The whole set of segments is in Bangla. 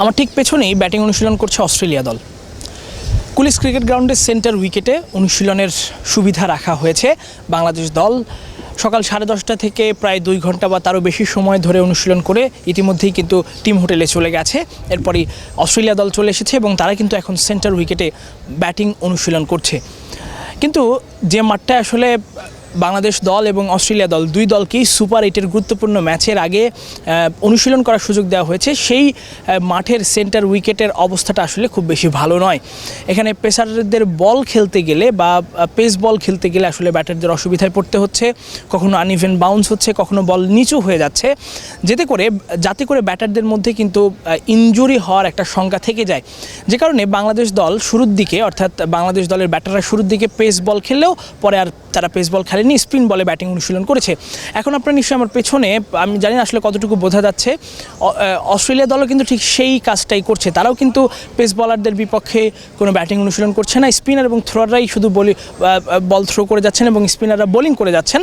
আমার ঠিক পেছনেই ব্যাটিং অনুশীলন করছে অস্ট্রেলিয়া দল। কুলিস ক্রিকেট গ্রাউন্ডের সেন্টার উইকেটে অনুশীলনের সুবিধা রাখা হয়েছে। বাংলাদেশ দল সকাল সাড়ে দশটা থেকে প্রায় দুই ঘণ্টা বা তারও বেশি সময় ধরে অনুশীলন করে ইতিমধ্যেই কিন্তু টিম হোটেলে চলে গেছে। এরপরই অস্ট্রেলিয়া দল চলে এসেছে এবং তারা কিন্তু এখন সেন্টার উইকেটে ব্যাটিং অনুশীলন করছে। কিন্তু যে মাঠটা আসলে বাংলাদেশ দল এবং অস্ট্রেলিয়া দল দুই দলকেই সুপার এইটের গুরুত্বপূর্ণ ম্যাচের আগে অনুশীলন করার সুযোগ দেওয়া হয়েছে। সেই মাঠের সেন্টার উইকেটের অবস্থাটা আসলে খুব বেশি ভালো নয়। এখানে পেসারদের বল খেলতে গেলে বা পেস বল খেলতে গেলে আসলে ব্যাটারদের অসুবিধায় পড়তে হচ্ছে। কখনো আনইভেন বাউন্স হচ্ছে, কখনো বল নিচু হয়ে যাচ্ছে। যেতে করে, যাতে করে ব্যাটারদের মধ্যে কিন্তু ইনজুরি হওয়ার একটা শঙ্কা থেকে যায়। যে কারণে বাংলাদেশ দল শুরুর দিকে, অর্থাৎ বাংলাদেশ দলের ব্যাটাররা শুরুর দিকে পেস বল খেললেও পরে আর তারা পেস বল খেলেনি। স্পিন বলে ব্যাটিং অনুশীলন করেছে। এখন আপনার নিশ্চয়ই আমার পেছনে, আমি জানি না আসলে কতটুকু বোঝা যাচ্ছে। অস্ট্রেলিয়া দলও কিন্তু ঠিক সেই কাজটাই করছে। তারাও কিন্তু পেস বলারদের বিপক্ষে কোনো ব্যাটিং অনুশীলন করছে না। স্পিনার এবং থ্রোয়াররাই শুধু বলি বল থ্রো করে যাচ্ছেন এবং স্পিনাররা বোলিং করে যাচ্ছেন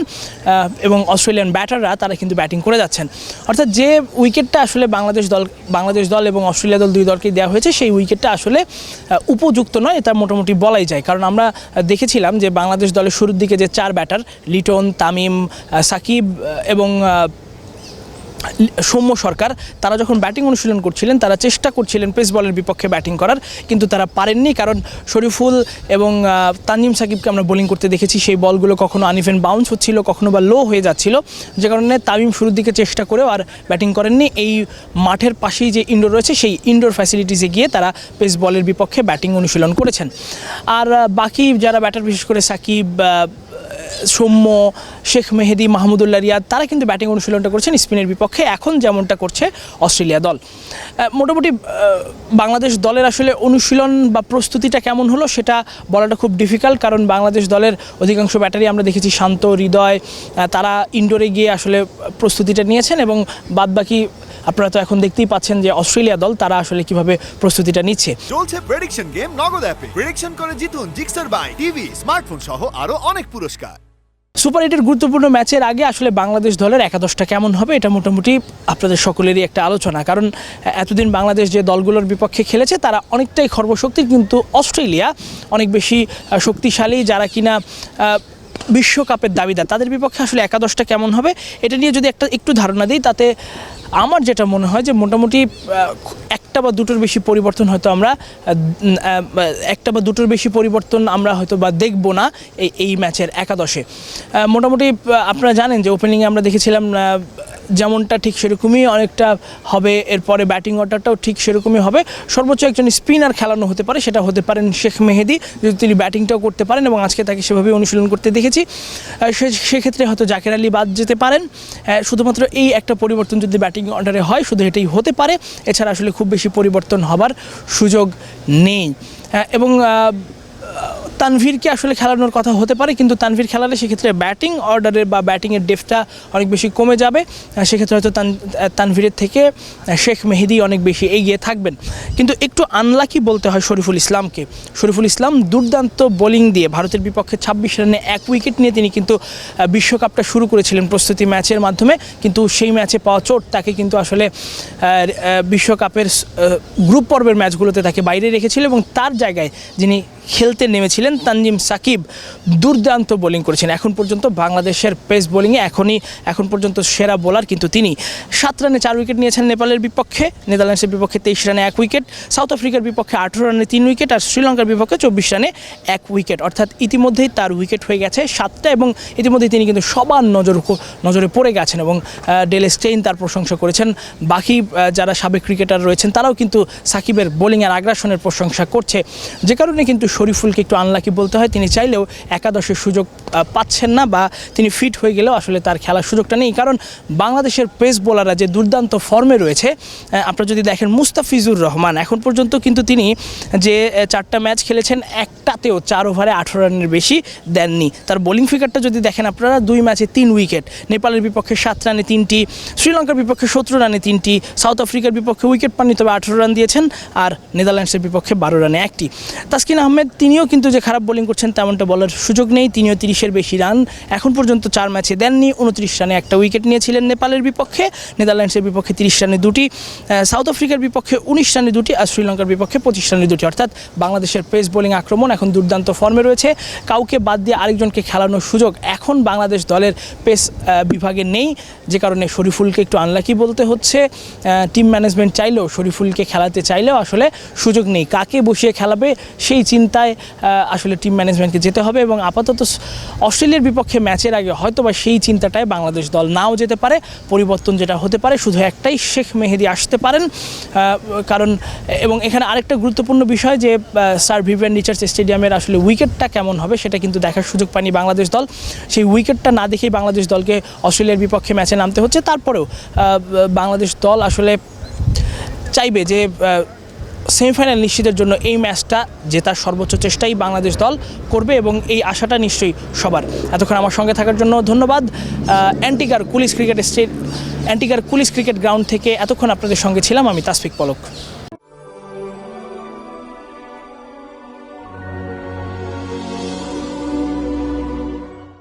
এবং অস্ট্রেলিয়ান ব্যাটাররা তারা কিন্তু ব্যাটিং করে যাচ্ছেন। অর্থাৎ যে উইকেটটা আসলে বাংলাদেশ দল বাংলাদেশ দল এবং অস্ট্রেলিয়া দল দুই দলকেই দেওয়া হয়েছে, সেই উইকেটটা আসলে উপযুক্ত নয়। এটা মোটামুটি বলাই যায়। কারণ আমরা দেখেছিলাম যে বাংলাদেশ দলের শুরুর দিকে যে চার ব্যাটার লিটন, তামিম সাকিব এবং সৌম্য সরকার, তারা যখন ব্যাটিং অনুশীলন করছিলেন, তারা চেষ্টা করছিলেন পেস বলের বিপক্ষে ব্যাটিং করার, কিন্তু তারা পারেননি কারণ শরীফুল এবং তানজিম সাকিবকে আমরা বোলিং করতে দেখেছি, সেই বলগুলো কখনো আনইভেন বাউন্স হচ্ছিল, কখনো বা লো হয়ে যাচ্ছিল। যে কারণে তামিম শুরুর দিকে চেষ্টা করেও আর ব্যাটিং করেননি। এই মাঠের পাশেই যে ইনডোর রয়েছে, সেই ইনডোর ফ্যাসিলিটিসে গিয়ে তারা পেস বলের বিপক্ষে ব্যাটিং অনুশীলন করেছেন। আর বাকি যারা ব্যাটার বিশেষ করে সাকিব সৌম্য, শেখ মেহেদি, মাহমুদুল্লাহ রিয়াদ, তারা কিন্তু ব্যাটিং অনুশীলনটা করছেন স্পিনের বিপক্ষে, এখন যেমনটা করছে অস্ট্রেলিয়া দল। মোটামুটি বাংলাদেশ দলের আসলে অনুশীলন বা প্রস্তুতিটা কেমন হলো সেটা বলাটা খুব ডিফিকাল্ট কারণ বাংলাদেশ দলের অধিকাংশ ব্যাটারি আমরা দেখেছি শান্ত, হৃদয় তারা ইনডোরে গিয়ে আসলে প্রস্তুতিটা নিয়েছেন এবং বাদবাকি আপনারা তো এখন দেখতেই পাচ্ছেন যে অস্ট্রেলিয়া দল তারা আসলে কীভাবে প্রস্তুতিটা নিচ্ছে। চলছে প্রেডিকশন গেম নগদ অ্যাপে প্রেডিকশন করে জিতুন জিক্সার বাই টিভি স্মার্টফোন সহ আরও অনেক পুরস্কার। সুপার এইটের গুরুত্বপূর্ণ ম্যাচের আগে আসলে বাংলাদেশ দলের একাদশটা কেমন হবে এটা মোটামুটি আপনাদের সকলেরই একটা আলোচনা। কারণ এতদিন বাংলাদেশ যে দলগুলোর বিপক্ষে খেলেছে তারা অনেকটাই খর্বশক্তির কিন্তু অস্ট্রেলিয়া অনেক বেশি শক্তিশালী যারা কিনা বিশ্বকাপের দাবিদার। তাদের বিপক্ষে আসলে একাদশটা কেমন হবে এটা নিয়ে যদি একটা একটু ধারণা দিই, তাতে আমার যেটা মনে হয় যে মোটামুটি একটা বা দুটোর বেশি পরিবর্তন হয়তো আমরা একটা বা দুটোর বেশি পরিবর্তন আমরা হয়তো বা দেখব না এই এই ম্যাচের একাদশে। মোটামুটি আপনারা জানেন যে ওপেনিংয়ে আমরা দেখেছিলাম যেমনটা ঠিক সেরকমই অনেকটা হবে, এরপরে ব্যাটিং অর্ডারটাও ঠিক সেরকমই হবে। সর্বোচ্চ একজন স্পিনার খেলানো হতে পারে, সেটা হতে পারেন শেখ মেহেদি। যদি তিনি ব্যাটিংটাও করতে পারেন এবং আজকে তাকে সেভাবে অনুশীলন করতে দেখেছি সে- সেক্ষেত্রে হয়তো জাকের আলী বাদ যেতে পারেন। শুধুমাত্র এই একটা পরিবর্তন যদি ব্যাটিং অর্ডারে হয়, শুধু এটাই হতে পারে। এছাড়া আসলে খুব বেশি পরিবর্তন হবার সুযোগ নেই। এবং তানভীরকে আসলে খেলানোর কথা হতে পারে? কিন্তু তানভীর খেলালে সেক্ষেত্রে ব্যাটিং অর্ডারের বা ব্যাটিংয়ের ডেপথটা অনেক বেশি কমে যাবে। সেক্ষেত্রে হয়তো তান তানভীরের থেকে শেখ মেহেদি অনেক বেশি এগিয়ে থাকবেন। কিন্তু একটু আনলাকি বলতে হয় শরীফুল ইসলামকে। শরীফুল ইসলাম দুর্দান্ত বোলিং দিয়ে ভারতের বিপক্ষে ছাব্বিশ রানে এক উইকেট নিয়ে তিনি কিন্তু বিশ্বকাপটা শুরু করেছিলেন প্রস্তুতি ম্যাচের মাধ্যমে। কিন্তু সেই ম্যাচে পাওয়া চোট তাকে কিন্তু আসলে বিশ্বকাপের গ্রুপ পর্বের ম্যাচগুলোতে তাকে বাইরে রেখেছিল এবং তার জায়গায় যিনি খেলতে নেমেছিলেন তানজিম সাকিব। দুর্দান্ত বোলিং করেছেন। এখন পর্যন্ত বাংলাদেশের পেস বোলিংয়ে এখনই, এখন পর্যন্ত সেরা বোলার কিন্তু তিনি। সাত রানে চার উইকেট নিয়েছেন নেপালের বিপক্ষে। নেদারল্যান্ডসের বিপক্ষে তেইশ রানে এক উইকেট। সাউথ আফ্রিকার বিপক্ষে আঠেরো রানে তিন উইকেট। আর শ্রীলঙ্কার বিপক্ষে চব্বিশ রানে এক উইকেট। অর্থাৎ ইতিমধ্যেই তার উইকেট হয়ে গেছে সাতটা এবং ইতিমধ্যেই তিনি কিন্তু সবার নজর নজরে পড়ে গেছেন এবং ডেলে স্টেইন তার প্রশংসা করেছেন। বাকি যারা সাবেক ক্রিকেটার রয়েছেন তারাও কিন্তু সাকিবের বোলিংয়ের আগ্রাসনের প্রশংসা করছে। যে কারণে কিন্তু শরীফুলকে একটু আনলাকি বলতে হয় তিনি চাইলেও একাদশের সুযোগ পাচ্ছেন না বা তিনি ফিট হয়ে গেলেও আসলে তার খেলার সুযোগটা নেই। কারণ বাংলাদেশের পেস বোলাররা যে দুর্দান্ত ফর্মে রয়েছে আপনারা যদি দেখেন মুস্তাফিজুর রহমান, এখন পর্যন্ত কিন্তু তিনি যে চারটা ম্যাচ খেলেছেন, একটাতেও চার ওভারে আঠেরো রানের বেশি দেননি। তার বোলিং ফিগারটা যদি দেখেন আপনারা, দুই ম্যাচে তিন উইকেট নেপালের বিপক্ষে সাত রানে তিনটি, শ্রীলঙ্কার বিপক্ষে সতেরো রানে তিনটি, সাউথ আফ্রিকার বিপক্ষে উইকেট পাননি, তবে আঠেরো রান দিয়েছেন, আর নেদারল্যান্ডসের বিপক্ষে বারো রানে একটি। তাসকিন আহমেদ, তিনিও কিন্তু যে খারাপ বোলিং করছেন, তেমনটা বলার সুযোগ নেই, তিনিও তিরিশে উনিশের বেশি রান এখন পর্যন্ত চার ম্যাচে দেননি। উনত্রিশ রানে একটা উইকেট নিয়েছিলেন নেপালের বিপক্ষে। নেদারল্যান্ডসের বিপক্ষে তিরিশ রানে দুটি সাউথ আফ্রিকার বিপক্ষে উনিশ রানে দুটি আর শ্রীলঙ্কার বিপক্ষে পঁচিশ রানে দুটি। অর্থাৎ বাংলাদেশের পেস বোলিং আক্রমণ এখন দুর্দান্ত ফর্মে রয়েছে। কাউকে বাদ দিয়ে আরেকজনকে খেলানোর সুযোগ এখন বাংলাদেশ দলের পেস বিভাগে নেই। যে কারণে শরীফুলকে একটু আনলাকি বলতে হচ্ছে। টিম ম্যানেজমেন্ট চাইলেও শরীফুলকে খেলাতে চাইলেও আসলে সুযোগ নেই। কাকে বসিয়ে খেলাবে সেই চিন্তায় আসলে টিম ম্যানেজমেন্টকে যেতে হবে এবং আপাতত অস্ট্রেলিয়ার বিপক্ষে ম্যাচের আগে হয়তো বা সেই চিন্তাটায় বাংলাদেশ দল নাও যেতে পারে, পরিবর্তন যেটা হতে পারে, শুধু একটাই শেখ মেহেদি আসতে পারেন। কারণ, এবং এখানে আরেকটা গুরুত্বপূর্ণ বিষয় যে স্যার ভিভিয়ান রিচার্স স্টেডিয়ামের আসলে উইকেটটা কেমন হবে সেটা কিন্তু দেখার সুযোগ পায়নি বাংলাদেশ দল। সেই উইকেটটা না দেখেই বাংলাদেশ দলকে অস্ট্রেলিয়ার বিপক্ষে ম্যাচে নামতে হচ্ছে। তারপরেও বাংলাদেশ দল আসলে চাইবে যে সেমিফাইনাল নিশ্চিতের জন্য এই ম্যাচটা জেতার সর্বোচ্চ চেষ্টাই বাংলাদেশ দল করবে এবং এই আশাটা নিশ্চয়ই সবার। এতক্ষণ আমার সঙ্গে থাকার জন্য ধন্যবাদ। অ্যান্টিকার কুলিশ ক্রিকেট স্টেট অ্যান্টিকার কুলিশ ক্রিকেট গ্রাউন্ড থেকে এতক্ষণ আপনাদের সঙ্গে ছিলাম আমি, তাসফিক পলক।